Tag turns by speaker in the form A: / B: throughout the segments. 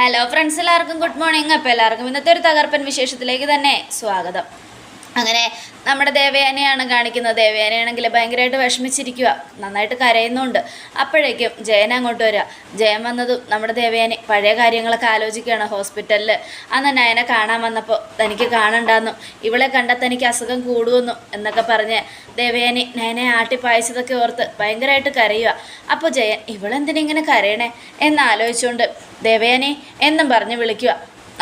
A: Hello friends എല്ലാവർക്കും good morning അപ്പോൾ എല്ലാവർക്കും ഇന്നത്തെ ഒരു തകർപ്പൻ വിശേഷത്തിലേക്ക് തന്നെ സ്വാഗതം. അങ്ങനെ നമ്മുടെ ദേവയാനെയാണ് കാണിക്കുന്നത്. ദേവയാനയാണെങ്കിൽ ഭയങ്കരമായിട്ട് വിഷമിച്ചിരിക്കുക നന്നായിട്ട് കരയുന്നുണ്ട്. അപ്പോഴേക്കും ജയൻ അങ്ങോട്ട് വരിക ജയൻ വന്നതും നമ്മുടെ ദേവയാനി പഴയ കാര്യങ്ങളൊക്കെ ആലോചിക്കുകയാണ് ഹോസ്പിറ്റലിൽ അന്ന് നയനെ കാണാൻ വന്നപ്പോൾ തനിക്ക് കാണണ്ടാന്നും. ഇവളെ കണ്ടാൽ തനിക്ക് അസുഖം കൂടുമെന്നും എന്നൊക്കെ പറഞ്ഞ് ദേവയാനി നയനെ ആട്ടിപ്പായച്ചതൊക്കെ ഓർത്ത് ഭയങ്കരമായിട്ട് കരയുക അപ്പോൾ ജയൻ ഇവളെന്തിനിങ്ങനെ കരയണേ? എന്നാലോചിച്ചുകൊണ്ട് ദേവയാനി എന്നും പറഞ്ഞ് വിളിക്കുക.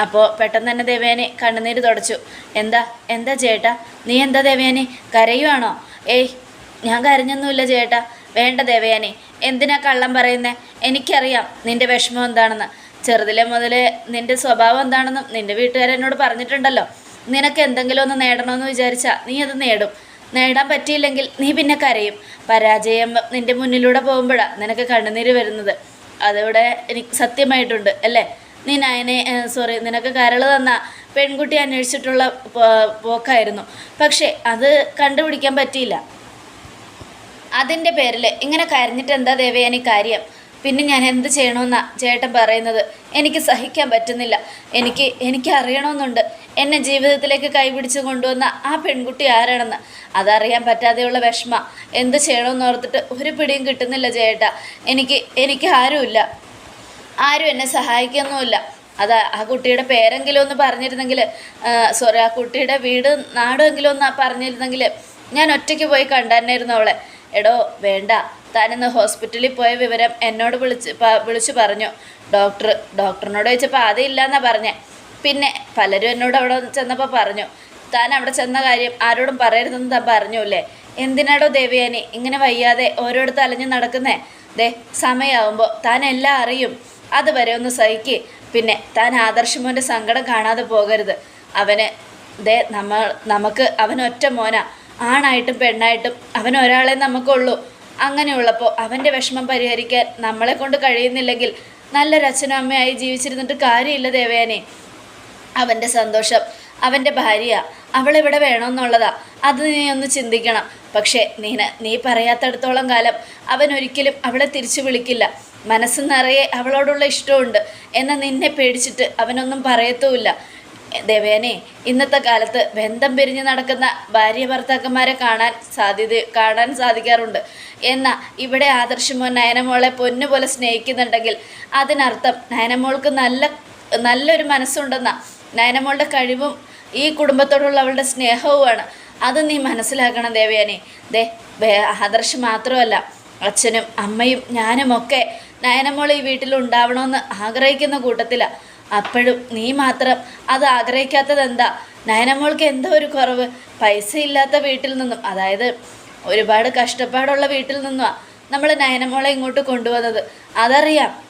A: അപ്പോൾ പെട്ടെന്ന് തന്നെ ദേവേനെ കണ്ണുനീര് തുടച്ചു. എന്താ? എന്താ ചേട്ടാ നീ എന്താ ദേവയാനി? കരയുവാണോ? ഏയ് ഞാൻ കരഞ്ഞൊന്നുമില്ല ചേട്ടാ വേണ്ട ദേവയാനി. എന്തിനാ കള്ളം പറയുന്നേ? എനിക്കറിയാം നിന്റെ വിഷമം എന്താണെന്ന്. ചെറുതിലെ മുതലേ നിന്റെ സ്വഭാവം എന്താണെന്നും നിന്റെ വീട്ടുകാരെന്നോട് പറഞ്ഞിട്ടുണ്ടല്ലോ. നിനക്ക് എന്തെങ്കിലും ഒന്ന് നേടണമെന്ന് വിചാരിച്ചാൽ നീ അത് നേടും. നേടാൻ പറ്റിയില്ലെങ്കിൽ നീ പിന്നെ കരയും. പരാജയം നിന്റെ മുന്നിലൂടെ പോകുമ്പോഴാണ് നിനക്ക് കണ്ണുനീര് വരുന്നത്. അതിവിടെ എനിക്ക് സത്യമായിട്ടുണ്ട് അല്ലേ? നീ നയനെ സോറി നിനക്ക് കരൾ തന്ന പെൺകുട്ടി അന്വേഷിച്ചിട്ടുള്ള പോക്കായിരുന്നു. പക്ഷേ അത് കണ്ടുപിടിക്കാൻ പറ്റിയില്ല. അതിന്റെ പേരിൽ ഇങ്ങനെ കരഞ്ഞിട്ട് എന്താ ദേവയാനി കാര്യം? പിന്നെ ഞാൻ എന്ത് ചെയ്യണമെന്നാണ് ചേട്ടൻ പറയുന്നത്? എനിക്ക് സഹിക്കാൻ പറ്റുന്നില്ല. എനിക്ക് എനിക്ക് അറിയണമെന്നുണ്ട് എന്നെ ജീവിതത്തിലേക്ക് കൈപിടിച്ച് കൊണ്ടുവന്ന ആ പെൺകുട്ടി ആരാണെന്ന് അതറിയാൻ പറ്റാതെയുള്ള വിഷമ. എന്ത് ചെയ്യണമെന്ന് ഓർത്തിട്ട് ഒരു പിടിയും കിട്ടുന്നില്ല ചേട്ടാ എനിക്ക് എനിക്ക് ആരുമില്ല. ആരും എന്നെ സഹായിക്കൊന്നുമില്ല. അത് ആ കുട്ടിയുടെ പേരെങ്കിലും ഒന്ന് പറഞ്ഞിരുന്നെങ്കിൽ സോറി ആ കുട്ടിയുടെ വീട് നാടുമെങ്കിലും ഒന്ന് പറഞ്ഞിരുന്നെങ്കിൽ ഞാൻ ഒറ്റയ്ക്ക് പോയി കണ്ടായിരുന്നു അവളെ. എടോ വേണ്ട. താനിന്ന് ഹോസ്പിറ്റലിൽ പോയ വിവരം എന്നോട് വിളിച്ച് വിളിച്ചു പറഞ്ഞു. ഡോക്ടർ ഡോക്ടറിനോട് ചോദിച്ചപ്പോൾ അതില്ല ഇല്ലയെന്നാണ് പറഞ്ഞേ. പിന്നെ പലരും എന്നോട് അവിടെ ചെന്നപ്പോൾ പറഞ്ഞു താൻ അവിടെ ചെന്ന കാര്യം ആരോടും പറയരുതെന്ന് താൻ പറഞ്ഞൂല്ലേ എന്തിനാടോ ദേവയാനി ഇങ്ങനെ വയ്യാതെ ഓരോടത്ത് അലഞ്ഞു നടക്കുന്നേ? ദേ സമയമാവുമ്പോൾ താൻ എല്ലാം അറിയും. അതുവരെ ഒന്ന് സഹിക്ക്. പിന്നെ താൻ ആദർശമോന്റെ സങ്കടം കാണാതെ പോകരുത്. അവന് ദേ നമ്മൾ നമുക്ക് അവൻ ഒറ്റ മോനാ. ആണായിട്ടും പെണ്ണായിട്ടും അവൻ ഒരാളെ നമുക്കുള്ളൂ. അങ്ങനെയുള്ളപ്പോൾ അവന്റെ വിഷമം പരിഹരിക്കാൻ നമ്മളെ കൊണ്ട് കഴിയുന്നില്ലെങ്കിൽ നല്ലൊരു അച്ഛനും അമ്മയായി ജീവിച്ചിരുന്നിട്ട് കാര്യമില്ല ദേവയാനി. അവന്റെ സന്തോഷം അവന്റെ ഭാര്യ അവളെവിടെ വേണമെന്നുള്ളതാ. അത് നീ ഒന്ന് ചിന്തിക്കണം. പക്ഷേ നീന നീ പറയാത്തടത്തോളം കാലം അവൻ ഒരിക്കലും അവളെ തിരിച്ചു വിളിക്കില്ല. മനസ്സ് നിറയെ അവളോടുള്ള ഇഷ്ടമുണ്ട്. എന്നാൽ നിന്നെ പേടിച്ചിട്ട് അവനൊന്നും പറയത്തുമില്ല. ദേവേനെ ഇന്നത്തെ കാലത്ത് ബന്ധം പിരിഞ്ഞ് നടക്കുന്ന ഭാര്യ ഭർത്താക്കന്മാരെ കാണാൻ സാധ്യത കാണാൻ സാധിക്കാറുണ്ട്. എന്നാൽ ഇവിടെ ആദർശമോ നയനമോളെ പൊന്നുപോലെ സ്നേഹിക്കുന്നുണ്ടെങ്കിൽ അതിനർത്ഥം നയനമോൾക്ക് നല്ല നല്ലൊരു മനസ്സുണ്ടെന്ന. നയനമോളുടെ കഴിവും ഈ കുടുംബത്തോടുള്ള അവളുടെ സ്നേഹവുമാണ്. അത് നീ മനസ്സിലാക്കണം ദേവയാനി. ദേ ആദർശ് മാത്രമല്ല അച്ഛനും അമ്മയും ഞാനുമൊക്കെ നയനമോൾ ഈ വീട്ടിൽ ഉണ്ടാവണമെന്ന് ആഗ്രഹിക്കുന്ന കൂട്ടത്തിലാണ് അപ്പോഴും നീ മാത്രം അത് ആഗ്രഹിക്കാത്തത് എന്താ? നയനമോൾക്ക് എന്തോ ഒരു കുറവ്. പൈസ ഇല്ലാത്ത വീട്ടിൽ നിന്നും അതായത് ഒരുപാട് കഷ്ടപ്പാടുള്ള വീട്ടിൽ നിന്നുമാണ് നമ്മൾ നയനമോളെ ഇങ്ങോട്ട് കൊണ്ടുവന്നത്. അതറിയാം.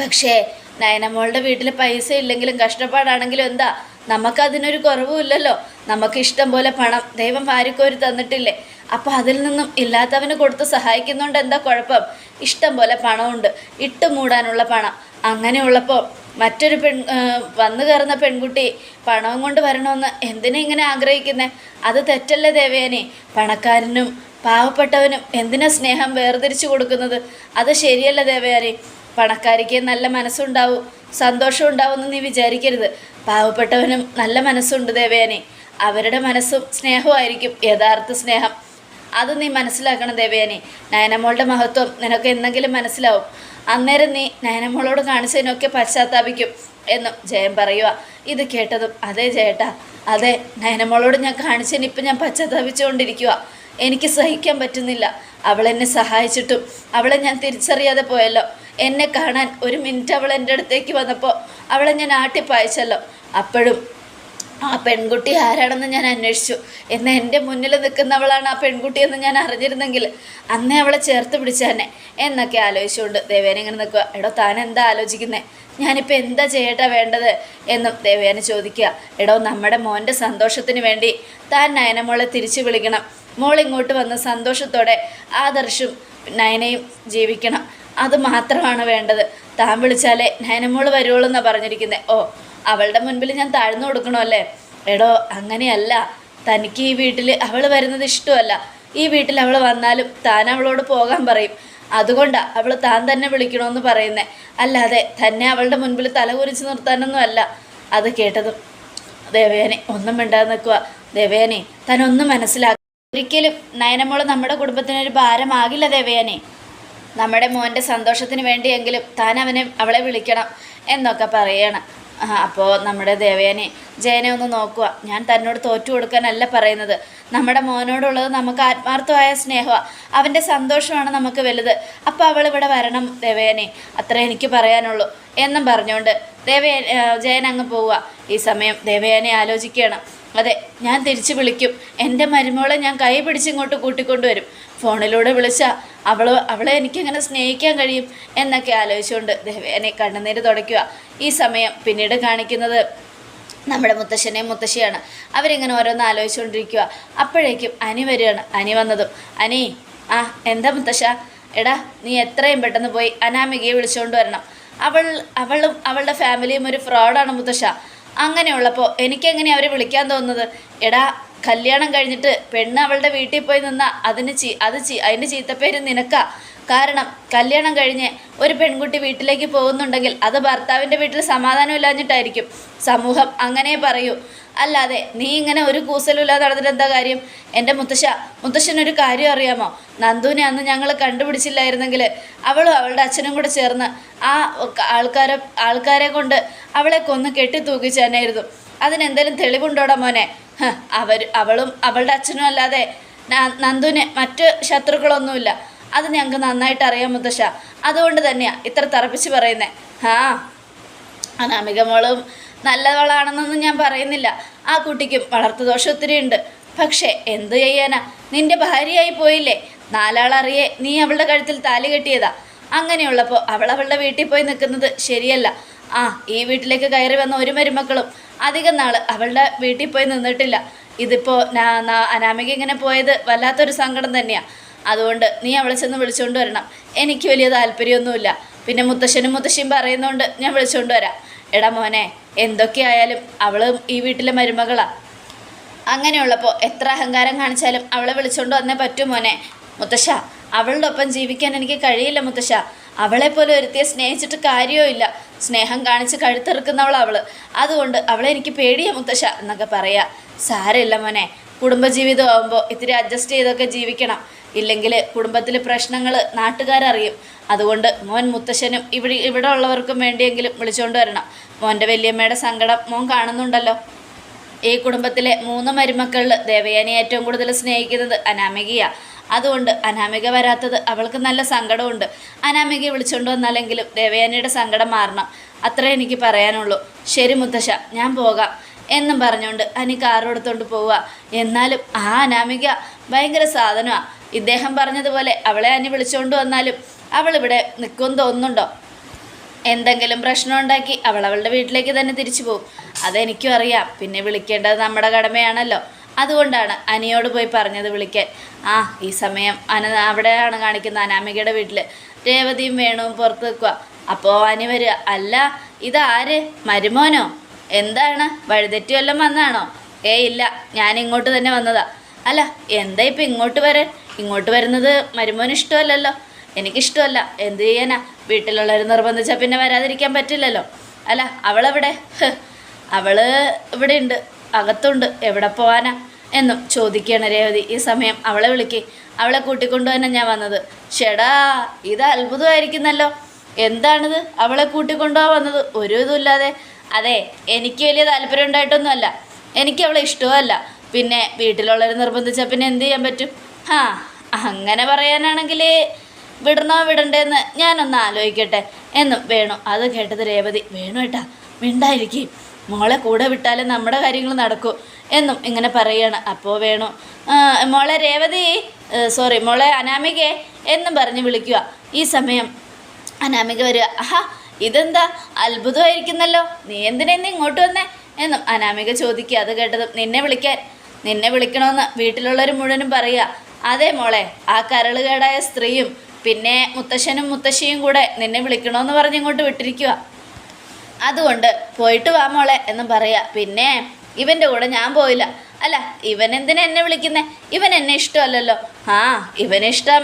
A: പക്ഷേ നയനമോളുടെ വീട്ടിൽ പൈസ ഇല്ലെങ്കിലും കഷ്ടപ്പാടാണെങ്കിലും എന്താ? നമുക്കതിനൊരു കുറവുമില്ലല്ലോ. നമുക്ക് ഇഷ്ടം പോലെ പണം ദൈവം വാരിക്കോരി തന്നിട്ടില്ലേ? അപ്പോൾ അതിൽ നിന്നും ഇല്ലാത്തവന് കൊടുത്ത് സഹായിക്കുന്നതുകൊണ്ട് എന്താ കുഴപ്പം? ഇഷ്ടം പോലെ പണമുണ്ട്. ഇട്ട് മൂടാനുള്ള പണം. അങ്ങനെയുള്ളപ്പോൾ മറ്റൊരു പെൺ വന്നു കയറുന്ന പെൺകുട്ടി പണവും കൊണ്ട് വരണമെന്ന് എന്തിനാ ഇങ്ങനെ ആഗ്രഹിക്കുന്നത് അത് തെറ്റല്ലേ ദേവേനെ? പണക്കാരനും പാവപ്പെട്ടവനും എന്തിനാ സ്നേഹം വേർതിരിച്ചു കൊടുക്കുന്നത്? അത് ശരിയല്ല ദേവയാനി പണക്കാരിക്ക് നല്ല മനസ്സുണ്ടാവും സന്തോഷം ഉണ്ടാവുമെന്ന് നീ വിചാരിക്കരുത്. പാവപ്പെട്ടവനും നല്ല മനസ്സുണ്ട് ദേവയാനി. അവരുടെ മനസ്സും സ്നേഹമായിരിക്കും യഥാർത്ഥ സ്നേഹം. അത് നീ മനസ്സിലാക്കണം ദേവയാനി. നയനമോളുടെ മഹത്വം നിനക്ക് എന്തെങ്കിലും മനസ്സിലാവും. അന്നേരം നീ നയനമോളോട് കാണിച്ചതിനൊക്കെ പശ്ചാത്താപിക്കും എന്നും ജയൻ പറയുക. ഇത് കേട്ടതും അതെ ജയേട്ടാ. അതെ നയനമോളോട് ഞാൻ കാണിച്ചതിന് ഇപ്പം ഞാൻ പശ്ചാത്താപിച്ചുകൊണ്ടിരിക്കുക എനിക്ക് സഹിക്കാൻ പറ്റുന്നില്ല. അവളെന്നെ സഹായിച്ചിട്ടും അവളെ ഞാൻ തിരിച്ചറിയാതെ പോയല്ലോ. എന്നെ കാണാൻ ഒരു മിനിറ്റ് അവൾ എന്റെ അടുത്തേക്ക് വന്നപ്പോൾ അവളെ ഞാൻ ആട്ടിപ്പായച്ചല്ലോ അപ്പോഴും ആ പെൺകുട്ടി ആരാണെന്ന് ഞാൻ അന്വേഷിച്ചു. എന്നാൽ എന്റെ മുന്നിൽ നിൽക്കുന്നവളാണ് ആ പെൺകുട്ടി എന്ന് ഞാൻ അറിഞ്ഞിരുന്നെങ്കിൽ അന്നേ അവളെ ചേർത്ത് പിടിച്ചതന്നെ എന്നൊക്കെ ആലോചിച്ചുകൊണ്ട് ദേവേന ഇങ്ങനെ നിൽക്കുക. എടോ താൻ എന്താ ആലോചിക്കുന്നത് ഞാനിപ്പോൾ എന്താ ചെയ്യട്ടാ വേണ്ടത്? എന്നും ദേവേന ചോദിക്കുക. എടോ നമ്മുടെ മോന്റെ സന്തോഷത്തിന് വേണ്ടി താൻ നയനമോളെ തിരിച്ചു വിളിക്കണം. മോൾ ഇങ്ങോട്ട് വന്ന് സന്തോഷത്തോടെ ആദർശും നയനയും ജീവിക്കണം. അത് മാത്രമാണ് വേണ്ടത്. താൻ വിളിച്ചാലേ നയനമോൾ വരുവുള്ളൂ എന്നാണ് പറഞ്ഞിരിക്കുന്നത് ഓ അവളുടെ മുൻപിൽ ഞാൻ താഴ്ന്നു കൊടുക്കണോ അല്ലേ? എടോ അങ്ങനെയല്ല. തനിക്ക് ഈ വീട്ടിൽ അവൾ വരുന്നത് ഇഷ്ടമല്ല. ഈ വീട്ടിൽ അവൾ വന്നാലും താൻ അവളോട് പോകാൻ പറയും. അതുകൊണ്ടാണ് അവൾ താൻ തന്നെ വിളിക്കണമെന്ന് പറയുന്നേ. അല്ലാതെ തന്നെ അവളുടെ മുൻപിൽ തല നിർത്താനൊന്നുമല്ല നിർത്താനൊന്നും അല്ല. അത് കേട്ടതും ദേവയാനി ഒന്നും മിണ്ടാതെ നിൽക്കുക ദേവയാനി താനൊന്നും മനസ്സിലാക്കുക ഒരിക്കലും നയനമോൾ നമ്മുടെ കുടുംബത്തിനൊരു ഭാരമാകില്ല ദേവയാനി. നമ്മുടെ മോന്റെ സന്തോഷത്തിന് വേണ്ടിയെങ്കിലും താൻ അവനെ അവളെ വിളിക്കണം എന്നൊക്കെ പറയണം. അപ്പോൾ നമ്മുടെ ദേവയനെ ജയനെ ഒന്ന് നോക്കുക ഞാൻ തന്നോട് തോറ്റു കൊടുക്കാനല്ല പറയുന്നത്. നമ്മുടെ മോനോടുള്ളത് നമുക്ക് ആത്മാർത്ഥമായ സ്നേഹമാണ് അവന്റെ സന്തോഷമാണ് നമുക്ക് വലുത്. അപ്പോൾ അവൾ ഇവിടെ വരണം ദേവയനെ. അത്ര എനിക്ക് പറയാനുള്ളൂ എന്നും പറഞ്ഞുകൊണ്ട് ദേവയൻ ജയൻ അങ്ങ് പോവുക ഈ സമയം ദേവയാനെ ആലോചിക്കണം അതെ ഞാൻ തിരിച്ചു വിളിക്കും. എന്റെ മരുമോളെ ഞാൻ കൈ പിടിച്ചിങ്ങോട്ട് കൂട്ടിക്കൊണ്ടുവരും. ഫോണിലൂടെ വിളിച്ച അവൾ അവളെ എനിക്കെങ്ങനെ സ്നേഹിക്കാൻ കഴിയും? എന്നൊക്കെ ആലോചിച്ചുകൊണ്ട് ദേവേനെ കണ്ണുനീര് തുടയ്ക്കുക. ഈ സമയം പിന്നീട് കാണിക്കുന്നത് നമ്മുടെ മുത്തശ്ശനെയും മുത്തശ്ശിയാണ്. അവരിങ്ങനെ ഓരോന്ന് ആലോചിച്ചുകൊണ്ടിരിക്കുക. അപ്പോഴേക്കും അനി വരികയാണ്. അനി വന്നതും അനി ആ എന്താ മുത്തശ്ശ? എടാ നീ എത്രയും പെട്ടെന്ന് പോയി അനാമികയെ വിളിച്ചുകൊണ്ട് വരണം. അവൾ അവളും അവളുടെ ഫാമിലിയും ഒരു ഫ്രോഡാണ് മുത്തശ്ശ. അങ്ങനെയുള്ളപ്പോൾ എനിക്കെങ്ങനെ അവരെ വിളിക്കാൻ തോന്നുന്നത്? എടാ കല്യാണം കഴിഞ്ഞിട്ട് പെണ്ണ് അവളുടെ വീട്ടിൽ പോയി നിന്നാ അതിന് ചീ അത് ചീ അതിന്റെ ചീത്തപ്പേര് നിനക്കാ. കാരണം കല്യാണം കഴിഞ്ഞ് ഒരു പെൺകുട്ടി വീട്ടിലേക്ക് പോകുന്നുണ്ടെങ്കിൽ അത് ഭർത്താവിന്റെ വീട്ടിൽ സമാധാനം ഇല്ലാഞ്ഞിട്ടായിരിക്കും സമൂഹം അങ്ങനെ പറയൂ. അല്ലാതെ നീ ഇങ്ങനെ ഒരു കൂസലുമില്ലാതെ നടന്നിട്ട് എന്താ കാര്യം? എന്റെ മുത്തശ്ശ മുത്തശ്ശനൊരു കാര്യം അറിയാമോ? നന്ദുവിനെ അന്ന് ഞങ്ങൾ കണ്ടുപിടിച്ചില്ലായിരുന്നെങ്കിൽ അവളും അവളുടെ അച്ഛനും കൂടെ ചേർന്ന് ആ ആൾക്കാരെ ആൾക്കാരെ കൊണ്ട് അവളെ കൊന്ന് കെട്ടി തൂക്കിച്ചേനായിരുന്നു അതിനെന്തെങ്കിലും തെളിവുണ്ടോടാ മോനെ? അവർ അവളും അവളുടെ അച്ഛനും അല്ലാതെ നന്ദുവിന് മറ്റ് ശത്രുക്കളൊന്നുമില്ല. അത് ഞങ്ങൾക്ക് നന്നായിട്ട് അറിയാം മുത്തശ്ശ. അതുകൊണ്ട് തന്നെയാ ഇത്ര തറപ്പിച്ച് പറയുന്നത് ആ അനാമിക മോളും നല്ലവളാണെന്നൊന്നും ഞാൻ പറയുന്നില്ല. ആ കുട്ടിക്കും വളർത്തു ദോഷം ഒത്തിരി ഉണ്ട്. പക്ഷേ എന്തു ചെയ്യാനാ? നിന്റെ ഭാര്യയായി പോയില്ലേ? നാലാളറിയേ നീ അവളുടെ കഴുത്തിൽ താലി കെട്ടിയതാ. അങ്ങനെയുള്ളപ്പോൾ അവൾ അവളുടെ വീട്ടിൽ പോയി നിൽക്കുന്നത് ശരിയല്ല. ആ ഈ വീട്ടിലേക്ക് കയറി വന്ന ഒരു മരുമക്കളും അധികം നാൾ അവളുടെ വീട്ടിൽ പോയി നിന്നിട്ടില്ല. ഇതിപ്പോൾ അനാമിക ഇങ്ങനെ പോയത് വല്ലാത്തൊരു സങ്കടം തന്നെയാണ് അതുകൊണ്ട് നീ അവളെ ചെന്ന് വിളിച്ചുകൊണ്ട് വരണം. എനിക്ക് വലിയ താല്പര്യമൊന്നുമില്ല. പിന്നെ മുത്തശ്ശനും മുത്തശ്ശിയും പറയുന്നതുകൊണ്ട് ഞാൻ വിളിച്ചുകൊണ്ട് വരാം. എടാ മോനെ എന്തൊക്കെയായാലും അവളും ഈ വീട്ടിലെ മരുമകളാണ് അങ്ങനെയുള്ളപ്പോൾ എത്ര അഹങ്കാരം കാണിച്ചാലും അവളെ വിളിച്ചുകൊണ്ട് വന്നേ പറ്റൂ മോനെ. മുത്തശ്ശ അവളുടെ ഒപ്പം ജീവിക്കാൻ എനിക്ക് കഴിയില്ല മുത്തശ്ശ. അവളെപ്പോലെ ഒരുത്തിയെ സ്നേഹിച്ചിട്ട് കാര്യവുമില്ല. സ്നേഹം കാണിച്ച് കഴുത്തെറുക്കുന്നവൾ അവൾ. അതുകൊണ്ട് അവളെ എനിക്ക് പേടിയ മുത്തശ്ശ എന്നൊക്കെ പറയാ. സാരമില്ല മോനെ. കുടുംബജീവിതം ആകുമ്പോൾ ഇത്തിരി അഡ്ജസ്റ്റ് ചെയ്തൊക്കെ ജീവിക്കണം. ഇല്ലെങ്കിൽ കുടുംബത്തിൽ പ്രശ്നങ്ങൾ നാട്ടുകാരറിയും. അതുകൊണ്ട് മോൻ മുത്തശ്ശനും ഇവിടെ ഇവിടെ ഉള്ളവർക്കും വേണ്ടിയെങ്കിലും വിളിച്ചുകൊണ്ട് വരണം. മോന്റെ വല്യമ്മയുടെ സങ്കടം മോൻ കാണുന്നുണ്ടല്ലോ. ഈ കുടുംബത്തിലെ മൂന്ന് മരുമക്കളിൽ ദേവയാനി ഏറ്റവും കൂടുതൽ സ്നേഹിക്കുന്നത് അനാമികയ. അതുകൊണ്ട് അനാമിക വരാത്തത് അവൾക്ക് നല്ല സങ്കടമുണ്ട്. അനാമികയെ വിളിച്ചുകൊണ്ട് വന്നാലെങ്കിലും ദേവയാനിയുടെ സങ്കടം മാറണം. അത്രേ എനിക്ക് പറയാനുള്ളൂ. ശരി മുത്തശ്ശ ഞാൻ പോകാം. എന്നും പറഞ്ഞുകൊണ്ട് അനി കാറെടുത്തോണ്ട് പോവുക എന്നാലും ആ അനാമിക ഭയങ്കര സാധനമാണ് ഇദ്ദേഹം പറഞ്ഞതുപോലെ അവളെ അനി വിളിച്ചുകൊണ്ട് വന്നാലും അവളിവിടെ നിൽക്കുമെന്ന് തോന്നുന്നുണ്ടോ? എന്തെങ്കിലും പ്രശ്നം ഉണ്ടാക്കി അവൾ അവളുടെ വീട്ടിലേക്ക് തന്നെ തിരിച്ചു പോകും. അതെനിക്കും അറിയാം. പിന്നെ വിളിക്കേണ്ടത് നമ്മുടെ കടമയാണല്ലോ. അതുകൊണ്ടാണ് അനിയോട് പോയി പറഞ്ഞത് വിളിക്കാൻ. ആ ഈ സമയം അന അവിടെയാണ് കാണിക്കുന്ന അനാമികയുടെ വീട്ടിൽ രേവതിയും വേണുവും പുറത്ത് നിൽക്കുക അപ്പോൾ അനി വരിക. അല്ല ഇതാര്? മരുമോനോ? എന്താണ്? വഴുതെറ്റി വന്നാണോ ഏ ഇല്ല. ഞാൻ ഇങ്ങോട്ട് തന്നെ വന്നതാ. അല്ല എന്താ ഇപ്പം ഇങ്ങോട്ട് വരാൻ? ഇങ്ങോട്ട് വരുന്നത് മരുമോന് ഇഷ്ടമല്ലല്ലോ. എനിക്കിഷ്ടമല്ല. എന്ത് ചെയ്യാനാ? വീട്ടിലുള്ളവർ നിർബന്ധിച്ചാൽ പിന്നെ വരാതിരിക്കാൻ പറ്റില്ലല്ലോ. അല്ല അവളെവിടെ? അവൾ ഇവിടെ ഉണ്ട് അകത്തുണ്ട്. എവിടെ പോവാനാ? എന്നും ചോദിക്കുകയാണ് രേവതി. ഈ സമയം അവളെ വിളിക്ക്. അവളെ കൂട്ടിക്കൊണ്ടു തന്നെ ഞാൻ വന്നത്. ചേടാ ഇത് അത്ഭുതമായിരിക്കുന്നല്ലോ. എന്താണിത്? അവളെ കൂട്ടിക്കൊണ്ടുപോകാൻ വന്നത്. ഒരു ഇതുമില്ലാതെ. അതെ എനിക്ക് വലിയ താല്പര്യം ഉണ്ടായിട്ടൊന്നുമല്ല. എനിക്ക് അവളെ ഇഷ്ടവുമല്ല. പിന്നെ വീട്ടിലുള്ളവർ നിർബന്ധിച്ചാൽ പിന്നെ എന്ത് ചെയ്യാൻ പറ്റും? ആ അങ്ങനെ പറയാനാണെങ്കിൽ വിടണോ വിടണ്ടേന്ന് ഞാനൊന്ന് ആലോചിക്കട്ടെ. എന്നും വേണു. അത് കേട്ടത് രേവതി. വേണു ഏട്ടാ മിണ്ടായിരിക്കും. മോളെ കൂടെ വിട്ടാലേ നമ്മുടെ കാര്യങ്ങൾ നടക്കൂ എന്നും ഇങ്ങനെ പറയാണ്. അപ്പോൾ വേണു "ആ, മോളെ രേവതി സോറി മോളെ അനാമികെ എന്നും പറഞ്ഞ് വിളിക്കുക. ഈ സമയം അനാമിക വരിക. ആഹാ ഇതെന്താ? അത്ഭുതമായിരിക്കുന്നല്ലോ. നീ എന്തിനാ ഇന്ന് ഇങ്ങോട്ട് വന്നേ? എന്നും അനാമിക ചോദിക്കുക. അത് കേട്ടതും നിന്നെ വിളിക്കാൻ. നിന്നെ വിളിക്കണമെന്ന് വീട്ടിലുള്ളവർ മുഴുവനും പറയുക. അതെ മോളെ ആ കരളുകേടായ സ്ത്രീയും പിന്നെ മുത്തശ്ശനും മുത്തശ്ശിയും കൂടെ നിന്നെ വിളിക്കണമെന്ന് പറഞ്ഞ് ഇങ്ങോട്ട് വിട്ടിരിക്കുക അതുകൊണ്ട് പോയിട്ട് വാ മോളെ എന്ന് പറയാ. പിന്നെ ഇവന്റെ കൂടെ ഞാൻ പോയില്ല. അല്ല ഇവൻ എന്തിനാ എന്നെ വിളിക്കുന്നേ? ഇവൻ എന്നെ ഇഷ്ടമല്ലല്ലോ. ആ ഇവനിഷ്ടം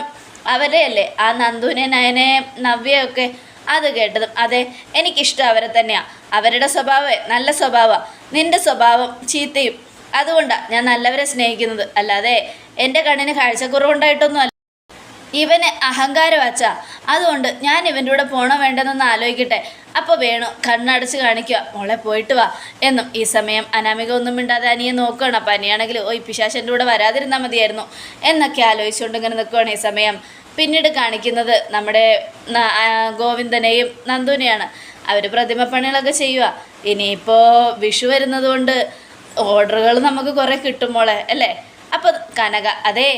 A: അവരെയല്ലേ ആ നന്ദുവിനെ നയനെ നവ്യയൊക്കെ. അത് കേട്ടതും അതെ എനിക്കിഷ്ടം അവരെ തന്നെയാണ് അവരുടെ സ്വഭാവമേ നല്ല സ്വഭാവമാണ് നിന്റെ സ്വഭാവം ചീത്തയും. അതുകൊണ്ടാണ് ഞാൻ നല്ലവരെ സ്നേഹിക്കുന്നത്. അല്ലാതെ എന്റെ കണ്ണിന് കാഴ്ചക്കുറവുണ്ടായിട്ടൊന്നും അല്ല ഇവന് അഹങ്കാരം വച്ച അതുകൊണ്ട് ഞാൻ ഇവന്റെ കൂടെ പോണോ വേണ്ടെന്നൊന്ന് ആലോചിക്കട്ടെ. അപ്പോൾ വേണു കണ്ണടച്ച് കാണിക്കുക മോളെ പോയിട്ട് വാ. എന്നും ഈ സമയം അനാമിക ഒന്നും മിണ്ടാതെ അനിയെ നോക്കുകയാണ് അപ്പം അനിയാണെങ്കിൽ ഓ ഈ പിശാശന്റെ കൂടെ വരാതിരുന്നാൽ മതിയായിരുന്നു. എന്നൊക്കെ ആലോചിച്ചുകൊണ്ട് ഇങ്ങനെ നിൽക്കുകയാണ് ഈ സമയം. പിന്നീട് കാണിക്കുന്നത് നമ്മുടെ ഗോവിന്ദനെയും നന്ദുവിനെയാണ് അവർ പ്രതിമ പണികളൊക്കെ ചെയ്യുക ഇനിയിപ്പോൾ വിഷു വരുന്നതുകൊണ്ട് ഓർഡറുകൾ നമുക്ക് കുറേ കിട്ടും മോളെ അല്ലേ? അപ്പം കനക അതേ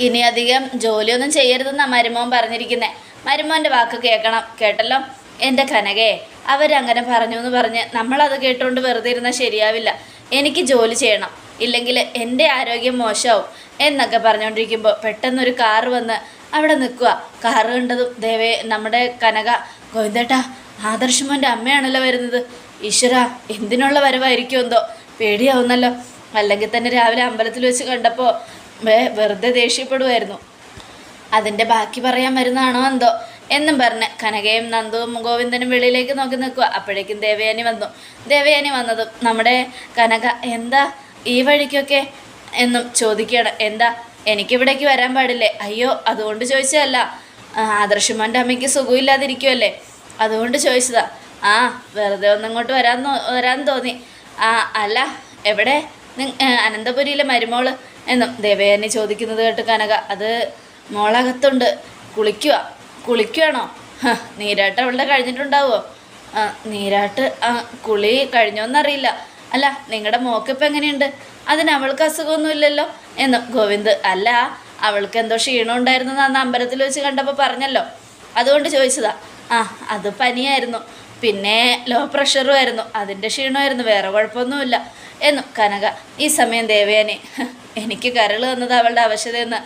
A: ഇനി അധികം ജോലിയൊന്നും ചെയ്യരുതെന്നാണ് മരുമോൻ പറഞ്ഞിരിക്കുന്നത് മരുമോന്റെ വാക്ക് കേൾക്കണം കേട്ടല്ലോ? എന്റെ കനകയെ അവരങ്ങനെ പറഞ്ഞു എന്ന് പറഞ്ഞ് നമ്മളത് കേട്ടുകൊണ്ട് വെറുതെ ഇരുന്നാൽ ശരിയാവില്ല. എനിക്ക് ജോലി ചെയ്യണം ഇല്ലെങ്കിൽ എന്റെ ആരോഗ്യം മോശമാവും എന്നൊക്കെ പറഞ്ഞുകൊണ്ടിരിക്കുമ്പോൾ പെട്ടെന്നൊരു കാറ് വന്ന് അവിടെ നിൽക്കുക കാറ് കണ്ടതും ദേവേ നമ്മുടെ കനക ഗോവിന്ദേട്ടാ ആദർശമോന്റെ അമ്മയാണല്ലോ വരുന്നത്. ഈശ്വര എന്തിനുള്ള വരവായിരിക്കും എന്തോ? പേടിയാവുന്നല്ലോ. അല്ലെങ്കിൽ തന്നെ രാവിലെ അമ്പലത്തിൽ വെച്ച് കണ്ടപ്പോൾ വെറുതെ ദേഷ്യപ്പെടുമായിരുന്നു അതിന്റെ ബാക്കി പറയാൻ വരുന്നതാണോ എന്തോ എന്നും പറഞ്ഞ് കനകയും നന്ദുവും ഗോവിന്ദനും വെളിയിലേക്ക് നോക്കി നിൽക്കുക. അപ്പോഴേക്കും ദേവയാനി വന്നു. ദേവയാനി വന്നതും നമ്മുടെ കനക എന്താ ഈ വഴിക്കൊക്കെ? എന്നും ചോദിക്കുകയാണ്. എന്താ എനിക്കിവിടേക്ക് വരാൻ പാടില്ലേ? അയ്യോ അതുകൊണ്ട് ചോദിച്ചതല്ല. ആദർശുമാന്റെ അമ്മയ്ക്ക് സുഖമില്ലാതിരിക്കുമല്ലേ അതുകൊണ്ട് ചോദിച്ചതാ. ആ വെറുതെ ഒന്നിങ്ങോട്ട് വരാൻ വരാൻ തോന്നി. ആ അല്ല എവിടെ? അനന്തപുരിയിലെ മരുമോൾ എന്നും ദേവയാനി ചോദിക്കുന്നത് കേട്ട് കനക അത് മോളകത്തുണ്ട്. കുളിക്കുക. കുളിക്കുകയാണോ നീരാട്ട് അവളുടെ കഴിഞ്ഞിട്ടുണ്ടാവുമോ നീരാട്ട് ആ, കുളി കഴിഞ്ഞോന്നറിയില്ല. അല്ല നിങ്ങളുടെ മോക്കിപ്പോൾ എങ്ങനെയുണ്ട്? അതിന് അവൾക്ക് അസുഖമൊന്നുമില്ലല്ലോ? എന്നും ഗോവിന്ദ് അല്ല അവൾക്ക് എന്തോ ക്ഷീണം ഉണ്ടായിരുന്നു അന്ന് അമ്പലത്തിൽ വെച്ച് കണ്ടപ്പോൾ പറഞ്ഞല്ലോ. അതുകൊണ്ട് ചോദിച്ചതാ. ആ അത് പനിയായിരുന്നു. പിന്നെ ലോ പ്രഷറുമായിരുന്നു അതിന്റെ ക്ഷീണമായിരുന്നു. വേറെ കുഴപ്പമൊന്നുമില്ല. എന്നും കനക ഈ സമയം ദേവയാനി "ഹ്, എനിക്ക് കരൾ വന്നത് അവളുടെ അവശതയെന്ന്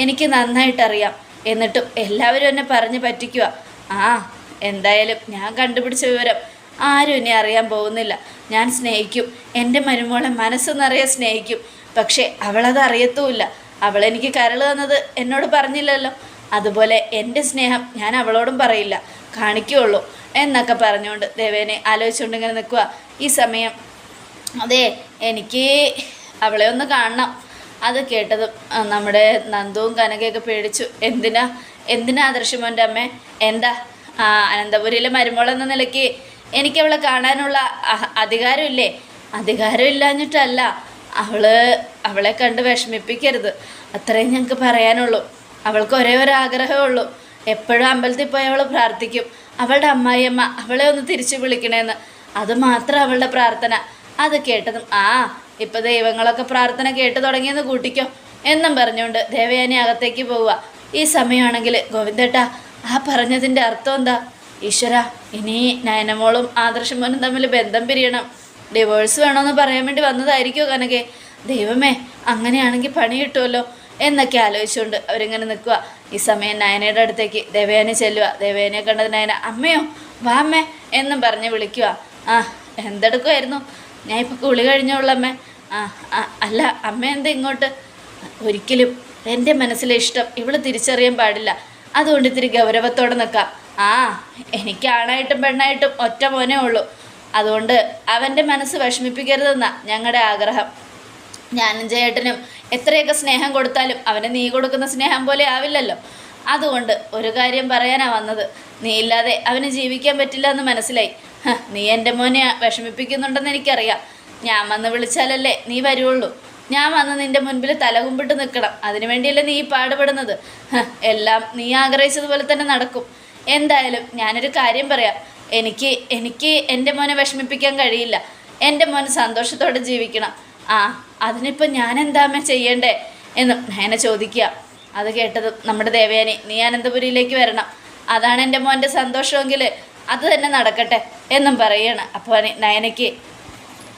A: എനിക്ക് നന്നായിട്ടറിയാം. എന്നിട്ടും എല്ലാവരും എന്നെ പറഞ്ഞ് പറ്റിക്കുക ആ എന്തായാലും ഞാൻ കണ്ടുപിടിച്ച വിവരം ആരും ഇനി അറിയാൻ പോകുന്നില്ല. ഞാൻ സ്നേഹിക്കും. എന്റെ മരുമോളെ മനസ്സ് നിറയെ സ്നേഹിക്കും. പക്ഷേ അവളത് അറിയത്തുമില്ല അവളെനിക്ക് കരൾ തന്നത് എന്നോട് പറഞ്ഞില്ലല്ലോ. അതുപോലെ എന്റെ സ്നേഹം ഞാൻ അവളോടും പറയില്ല. കാണിക്കുകയുള്ളൂ എന്നൊക്കെ പറഞ്ഞുകൊണ്ട് ദേവേനെ ആലോചിച്ചുകൊണ്ട് ഇങ്ങനെ നിൽക്കുക ഈ സമയം അതെ എനിക്ക് അവളെ ഒന്ന് കാണണം. അത് കേട്ടതും നമ്മുടെ നന്ദുവും കനകയൊക്കെ പേടിച്ചു. എന്തിനാ? എന്തിനാ ആദർശമോന്റെ അമ്മേ? എന്താ? അനന്തപുരിയിലെ മരുമോളെന്ന നിലയ്ക്ക് എനിക്കവളെ കാണാനുള്ള അധികാരമില്ലേ? അധികാരം ഇല്ലാഞ്ഞിട്ടല്ല അവൾ അവളെ കണ്ട് വിഷമിപ്പിക്കരുത്. അത്രയും ഞങ്ങൾക്ക് പറയാനുള്ളൂ. അവൾക്ക് ഒരേ ഒരു ആഗ്രഹമേ ഉള്ളൂ. എപ്പോഴും അമ്പലത്തിൽ പോയി അവൾ പ്രാർത്ഥിക്കും. അവളുടെ അമ്മായിയമ്മ അവളെ ഒന്ന് തിരിച്ചു വിളിക്കണേന്ന്. അത് മാത്രം അവളുടെ പ്രാർത്ഥന. അത് കേട്ടതും ആ ഇപ്പൊ ദൈവങ്ങളൊക്കെ പ്രാർത്ഥന കേട്ട് തുടങ്ങിയെന്ന് കൂട്ടിക്കോ എന്നും പറഞ്ഞുകൊണ്ട് ദേവയാനി അകത്തേക്ക് പോവുക. ഈ സമയമാണെങ്കിൽ ഗോവിന്ദേട്ടാ ആ പറഞ്ഞതിന്റെ അർത്ഥം എന്താ? ഈശ്വര ഇനി നയനമോളും ആദർശമോനും തമ്മിൽ ബന്ധം പിരിയണം. ഡിവോഴ്സ് വേണമെന്ന് പറയാൻ വേണ്ടി വന്നതായിരിക്കുമോ കനകെ? ദൈവമേ അങ്ങനെയാണെങ്കിൽ പണി കിട്ടുമല്ലോ എന്നൊക്കെ ആലോചിച്ചുകൊണ്ട് അവരിങ്ങനെ നിൽക്കുക. ഈ സമയം നയനയുടെ അടുത്തേക്ക് ദേവയാനി ചെല്ലുക. ദേവയാനെ കണ്ടത് നയന അമ്മയോ വാമ്മേ എന്നും പറഞ്ഞ് വിളിക്കുക. ആ എന്തെടുക്കുമായിരുന്നു ഞാൻ ഇപ്പോൾ കുളി കഴിഞ്ഞുള്ളമ്മേ ആ അല്ല അമ്മ എന്താ ഇങ്ങോട്ട്? ഒരിക്കലും എന്റെ മനസ്സിലെ ഇഷ്ടം ഇവൾ തിരിച്ചറിയാൻ പാടില്ല. അതുകൊണ്ട് ഇത്തിരി ഗൗരവത്തോടെ നിൽക്കാം. ആ എനിക്ക് ആണായിട്ടും പെണ്ണായിട്ടും ഒറ്റ മോനേ ഉള്ളൂ. അതുകൊണ്ട് അവന്റെ മനസ്സ് വിഷമിപ്പിക്കരുതെന്നാ ഞങ്ങളുടെ ആഗ്രഹം. ഞാനും ചേട്ടനും എത്രയൊക്കെ സ്നേഹം കൊടുത്താലും അവന് നീ കൊടുക്കുന്ന സ്നേഹം പോലെ ആവില്ലല്ലോ. അതുകൊണ്ട് ഒരു കാര്യം പറയാനാ വന്നത്. നീ ഇല്ലാതെ അവന് ജീവിക്കാൻ പറ്റില്ല എന്ന് മനസ്സിലായി. നീ എന്റെ മോനെ വിഷമിപ്പിക്കുന്നുണ്ടെന്ന് എനിക്കറിയാം. ഞാൻ വന്ന് വിളിച്ചാലല്ലേ നീ വരുള്ളൂ ഞാൻ വന്ന് നിന്റെ മുൻപിൽ തലകുമ്പിട്ട് നിൽക്കണം. അതിനു വേണ്ടിയല്ലേ നീ പാടുപെടുന്നത്. എല്ലാം നീ ആഗ്രഹിച്ചതുപോലെ തന്നെ നടക്കും. എന്തായാലും ഞാനൊരു കാര്യം പറയാം. എനിക്ക് എനിക്ക് എന്റെ മോനെ വിഷമിപ്പിക്കാൻ കഴിയില്ല. എന്റെ മോൻ സന്തോഷത്തോടെ ജീവിക്കണം. ആ അതിനിപ്പോൾ ഞാൻ എന്താമേ ചെയ്യണ്ടേ എന്ന് നയന ചോദിക്കുക. അത് കേട്ടത് നമ്മുടെ ദേവയാനി നീ അനന്തപുരിയിലേക്ക് വരണം. അതാണ് എന്റെ മോന്റെ സന്തോഷമെങ്കിൽ അത് തന്നെ നടക്കട്ടെ എന്നും പറയാണ്. അപ്പോൾ നയനയ്ക്ക്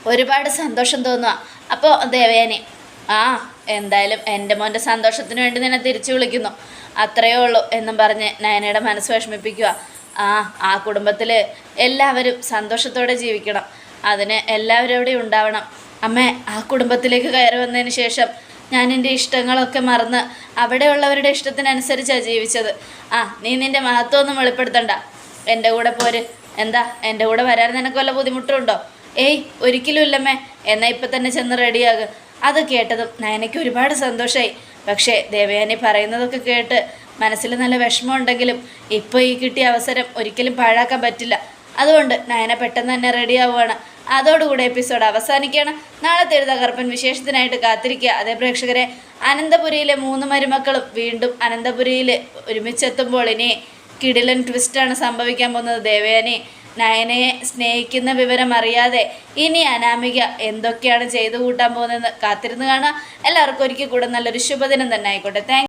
A: ഒരുപാട് സന്തോഷം തോന്നുക അപ്പോൾ ദേവയാനി ആ എന്തായാലും എന്റെ മോന്റെ സന്തോഷത്തിന് വേണ്ടി നിന്നെ തിരിച്ചു വിളിക്കുന്നു. അത്രയേ ഉള്ളൂ എന്നും പറഞ്ഞ് നയനയുടെ മനസ്സ് വിഷമിപ്പിക്കുക ആ ആ കുടുംബത്തിൽ എല്ലാവരും സന്തോഷത്തോടെ ജീവിക്കണം. അതിന് എല്ലാവരും അവിടെ ഉണ്ടാവണം. അമ്മേ ആ കുടുംബത്തിലേക്ക് കയറി വന്നതിന് ശേഷം ഞാൻ എന്റെ ഇഷ്ടങ്ങളൊക്കെ മറന്ന് അവിടെയുള്ളവരുടെ ഇഷ്ടത്തിനനുസരിച്ചാണ് ജീവിച്ചത്. ആ നീ നിന്റെ മഹത്വമൊന്നും വെളിപ്പെടുത്തണ്ട. എന്റെ കൂടെ പോര്. എന്താ? എന്റെ കൂടെ വരാൻ നിനക്ക് വല്ല ബുദ്ധിമുട്ടുണ്ടോ? ഏയ് ഒരിക്കലും ഇല്ലമ്മേ. എന്നാൽ ഇപ്പം തന്നെ ചെന്ന് റെഡിയാകും അത് കേട്ടതും നയനയ്ക്ക് ഒരുപാട് സന്തോഷമായി പക്ഷേ ദേവയാനി പറയുന്നതൊക്കെ കേട്ട് മനസ്സിൽ നല്ല വിഷമമുണ്ടെങ്കിലും ഇപ്പോൾ ഈ കിട്ടിയ അവസരം ഒരിക്കലും പാഴാക്കാൻ പറ്റില്ല. അതുകൊണ്ട് നയന പെട്ടെന്ന് തന്നെ റെഡിയാവുകയാണ് അതോടുകൂടി എപ്പിസോഡ് അവസാനിക്കുകയാണ്. നാളെ ഒരു തകർപ്പൻ വിശേഷത്തിനായിട്ട് കാത്തിരിക്കുക. അതേ പ്രേക്ഷകരെ അനന്തപുരിയിലെ മൂന്ന് മരുമക്കളും വീണ്ടും അനന്തപുരിയിൽ ഒരുമിച്ചെത്തുമ്പോൾ ഇനി കിടിലൻ ട്വിസ്റ്റാണ് സംഭവിക്കാൻ പോകുന്നത് ദേവയാനി. നയനയെ സ്നേഹിക്കുന്ന വിവരം അറിയാതെ ഇനി അനാമിക എന്തൊക്കെയാണ് ചെയ്തു കൂട്ടാൻ പോകുന്നതെന്ന് കാത്തിരുന്ന് കാണാം. എല്ലാവർക്കും ഒരിക്കൽ കൂടെ നല്ലൊരു ശുഭദിനം തന്നെ ആയിക്കോട്ടെ. താങ്ക്